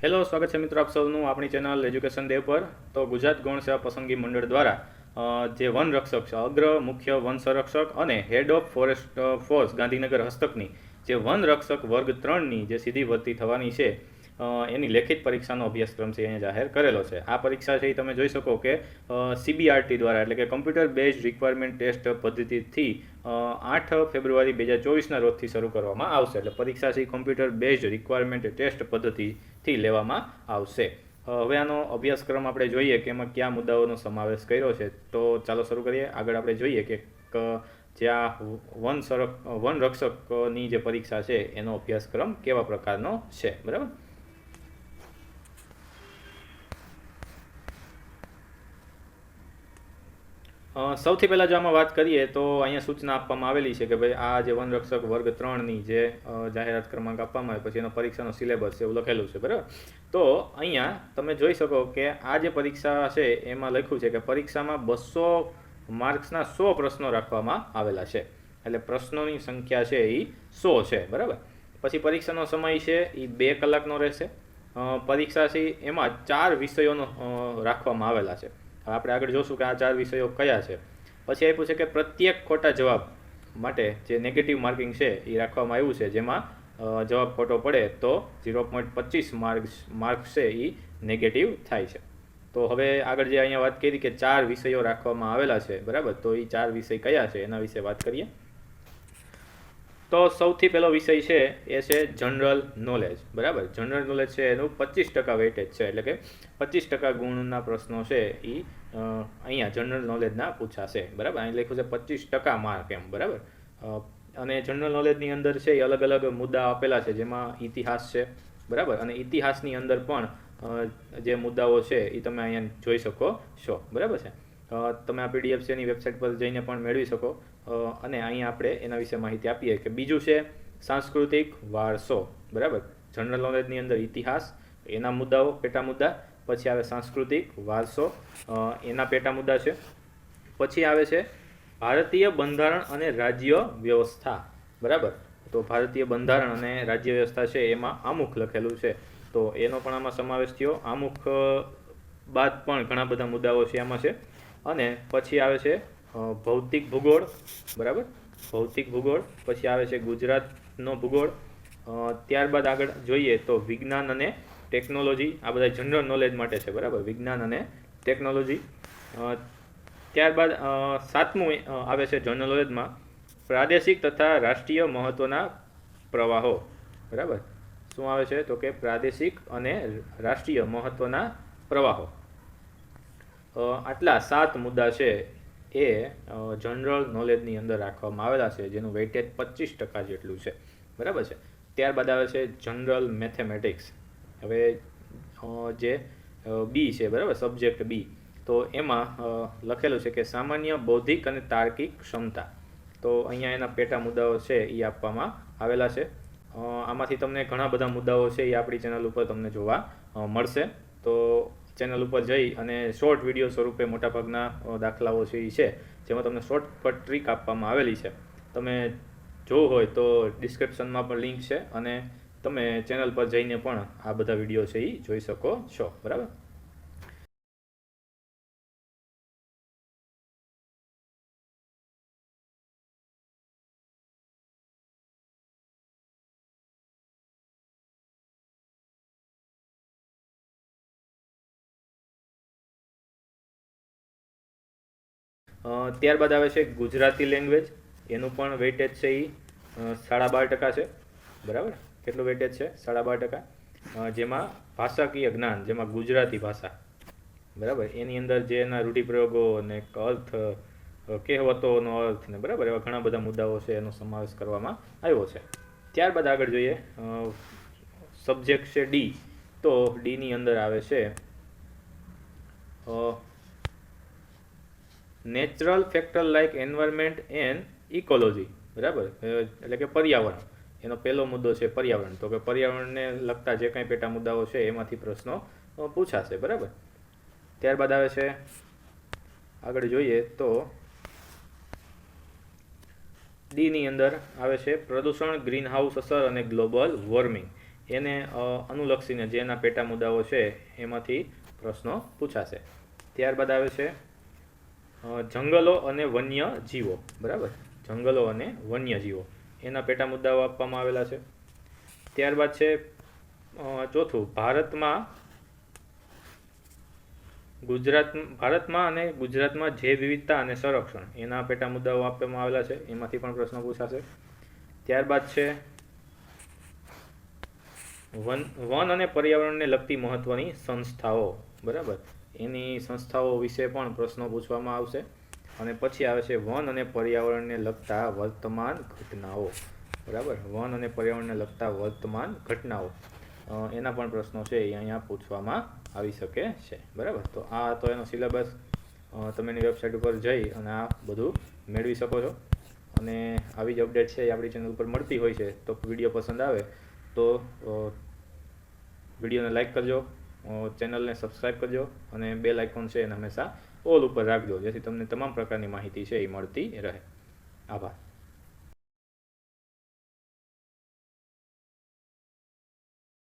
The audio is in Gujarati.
હેલો, સ્વાગત છે મિત્રો આપ સૌનું આપણી ચેનલ એજ્યુકેશન ડે પર. તો ગુજરાત ગૌણ સેવા પસંદગી મંડળ દ્વારા જે વન રક્ષક છે, અગ્ર મુખ્ય વન સંરક્ષક અને head of forest force Gandhinagar હસ્તકની જે વન રક્ષક વર્ગ ત્રણની જે સીધી ભરતી થવાની છે એની લેખિત પરીક્ષાનો અભ્યાસક્રમ છે અહીંયા જાહેર કરેલો છે. આ પરીક્ષા છે એ તમે જોઈ શકો કે સીબીઆરટી દ્વારા એટલે કે કમ્પ્યુટર બેઝડ રિક્વાયરમેન્ટ ટેસ્ટ પદ્ધતિથી આઠ ફેબ્રુઆરી બે હજાર ચોવીસના રોજથી શરૂ કરવામાં આવશે. એટલે પરીક્ષા છે કમ્પ્યુટર બેઝડ રિક્વાયરમેન્ટ ટેસ્ટ પદ્ધતિથી લેવામાં આવશે. હવે આનો અભ્યાસક્રમ આપણે જોઈએ કે એમાં કયા મુદ્દાઓનો સમાવેશ કર્યો છે. તો ચાલો શરૂ કરીએ. આગળ આપણે જોઈએ કે જ્યાં વન સંરક વન રક્ષકની જે પરીક્ષા છે એનો અભ્યાસક્રમ કેવા પ્રકારનો છે. બરાબર? સૌથી પહેલાં જો આમાં વાત કરીએ તો અહીંયા સૂચના આપવામાં આવેલી છે કે ભાઈ આ જે વનરક્ષક વર્ગ ત્રણની જે જાહેરાત ક્રમાંક આપવામાં આવે પછી એનો પરીક્ષાનો સિલેબસ છે એવું લખેલું છે, બરાબર? તો અહીંયા તમે જોઈ શકો કે આ જે પરીક્ષા છે એમાં લખ્યું છે કે પરીક્ષામાં બસો માર્ક્સના સો પ્રશ્નો રાખવામાં આવેલા છે. એટલે પ્રશ્નોની સંખ્યા છે એ સો છે, બરાબર? પછી પરીક્ષાનો સમય છે એ બે કલાકનો રહેશે. પરીક્ષા છે એમાં ચાર વિષયોનો રાખવામાં આવેલા છે. હવે આપણે આગળ જોશું કે આ ચાર વિષયો કયા છે. પછી આપ્યું છે કે પ્રત્યેક ખોટા જવાબ માટે જે નેગેટિવ માર્કિંગ છે એ રાખવામાં આવ્યું છે, જેમાં જવાબ ખોટો પડે તો ઝીરો પોઈન્ટ પચીસ માર્ક્સ માર્ક્સ છે એ નેગેટિવ થાય છે. તો હવે આગળ જે અહીંયા વાત કરી કે ચાર વિષયો રાખવામાં આવેલા છે, બરાબર? તો એ ચાર વિષય કયા છે? એના વિશે વાત કરીએ. તો સૌથી પહેલો વિષય છે, એ છે જનરલ નોલેજ બરાબર? જનરલ નોલેજ છે, એનું પચીસ ટકા વેટેજ છે. એટલે કે પચીસ ટકા ગુણના પ્રશ્નો છે એ અહીંયા જનરલ નોલેજના પૂછાશે. બરાબર? અહીં લખ્યું છે પચીસ ટકા માર્ક એમ. બરાબર? અને જનરલ નોલેજની અંદર છે એ અલગ અલગ મુદ્દા આપેલા છે, જેમાં ઇતિહાસ છે. બરાબર? અને ઇતિહાસની અંદર પણ જે મુદ્દાઓ છે એ તમે અહીંયા જોઈ શકો છો. બરાબર છે? તમે આ પીડીએફ છે એની વેબસાઇટ પર જઈને પણ મેળવી શકો. અને અહીંયા આપણે એના વિશે માહિતી આપીએ કે બીજું છે સાંસ્કૃતિક વારસો, બરાબર? જનરલ નોલેજની અંદર ઇતિહાસ, એના મુદ્દાઓ, પેટા મુદ્દા, પછી આવે સાંસ્કૃતિક વારસો એના પેટા મુદ્દા છે. પછી આવે છે ભારતીય બંધારણ અને રાજ્ય વ્યવસ્થા, બરાબર? તો ભારતીય બંધારણ અને રાજ્ય વ્યવસ્થા છે એમાં આમુખ લખેલું છે. તો એનો પણ આમાં સમાવેશ થયો. આમુખ બાદ પણ ઘણા બધા મુદ્દાઓ છે આમાં છે. અને પછી આવે છે ભૌતિક ભૂગોળ, બરાબર? ભૌતિક ભૂગોળ, પછી આવે છે ગુજરાતનો ભૂગોળ. ત્યારબાદ આગળ જોઈએ તો વિજ્ઞાન અને ટેકનોલોજી, આ બધા જનરલ નોલેજ માટે છે, બરાબર? વિજ્ઞાન અને ટેકનોલોજી. ત્યારબાદ સાતમું આવે છે જનરલ નોલેજમાં પ્રાદેશિક તથા રાષ્ટ્રીય મહત્વના પ્રવાહો, બરાબર? શું આવે છે? તો કે પ્રાદેશિક અને રાષ્ટ્રીય મહત્વના પ્રવાહો. આટલા સાત મુદ્દા છે એ જનરલ નોલેજની અંદર રાખવામાં આવેલા છે, જેનું વેઇટેજ પચીસ ટકા જેટલું છે. બરાબર છે? ત્યારબાદ આવે છે જનરલ મેથેમેટિક્સ હવે જે બી છે, બરાબર? સબ્જેક્ટ બી તો એમાં લખેલું છે કે સામાન્ય, બૌદ્ધિક અને તાર્કિક ક્ષમતા. તો અહીંયા એના પેટા મુદ્દાઓ છે એ આપવામાં આવેલા છે. આમાંથી તમને ઘણા બધા મુદ્દાઓ છે એ આપણી ચેનલ ઉપર તમને જોવા મળશે. તો ચેનલ ઉપર જઈ અને શોર્ટ વીડિયો સ્વરૂપે મોટાભાગના દાખલાઓ છે એ છે, જેમાં તમને શોર્ટકટ ટ્રીક આપવામાં આવેલી છે. તમે જોવું હોય તો ડિસ્ક્રિપ્શનમાં પણ લિંક છે અને તમે ચેનલ પર જઈને પણ આ બધા વીડિયો છે એ જોઈ શકો છો. બરાબર? ત્યારબાદ આવે છે ગુજરાતી લેંગ્વેજ એનું પણ વેટેજ છે એ સાડા બાર ટકા છે. બરાબર? કેટલું વેટેજ છે? સાડા બાર ટકા. જેમાં ભાષાકીય જ્ઞાન, જેમાં ગુજરાતી ભાષા. બરાબર? એની અંદર જે એના રૂઢિપ્રયોગો અને અર્થ કહેવતોનો અર્થ ને બરાબર? એવા ઘણા બધા મુદ્દાઓ છે એનો સમાવેશ કરવામાં આવ્યો છે. ત્યારબાદ આગળ જોઈએ સબ્જેક્ટ છે ડી તો ડીની અંદર આવે છે natural factor like environment and ecology બરાબર? એટલે કે પર્યાવરણ. એનો પહેલો મુદ્દો છે પર્યાવરણ. તો કે પર્યાવરણને લગતા જે કંઈ પેટા મુદ્દાઓ છે, એમાંથી પ્રશ્નો પૂછાશે, બરાબર? ત્યારબાદ આવે છે, આગળ જોઈએ તો ડીની અંદર આવે છે, પ્રદૂષણ, ગ્રીનહાઉસ અસર અને ગ્લોબલ વોર્મિંગ. એને અનુલક્ષીને જે એના પેટા મુદ્દાઓ છે, એમાંથી પ્રશ્નો પૂછાશે. ત્યારબાદ આવે છે જંગલો અને વન્ય જીવો બરાબર? જંગલો અને વન્ય જીવો એના પેટા મુદ્દાઓ આપવામાં આવેલા છે. ત્યારબાદ છે ચોથું, ભારતમાં ગુજરાત, ભારતમાં અને ગુજરાતમાં જૈવ વિવિધતા અને સંરક્ષણ, એના પેટા મુદ્દાઓ આપવામાં આવેલા છે. એમાંથી પણ પ્રશ્નો પૂછાશે. ત્યારબાદ છે, વન વન અને પર્યાવરણને લગતી મહત્વની સંસ્થાઓ, બરાબર? એની સંસ્થાઓ વિશે પણ પ્રશ્નો પૂછવામાં આવશે. અને પછી આવે છે વન અને પર્યાવરણને લગતા વર્તમાન ઘટનાઓ. બરાબર? વન અને પર્યાવરણને લગતા વર્તમાન ઘટનાઓ. એના પણ પ્રશ્નો છે એ અહીંયા પૂછવામાં આવી શકે છે. બરાબર? તો આ તો એનો સિલેબસ તમે એની વેબસાઇટ ઉપર જઈ અને આ બધું મેળવી શકો છો. અને આવી જ અપડેટ છે એ આપણી ચેનલ ઉપર મળતી હોય છે. તો વીડિયો પસંદ આવે તો વિડીયોને લાઈક કરજો. ચેનલને સબસ્ક્રાઈબ કરજો અને બેલ આઇકોન છે એને હંમેશા ઓલ ઉપર રાખજો, જેથી તમને તમામ પ્રકારની માહિતી છે એ મળતી રહે. આભાર.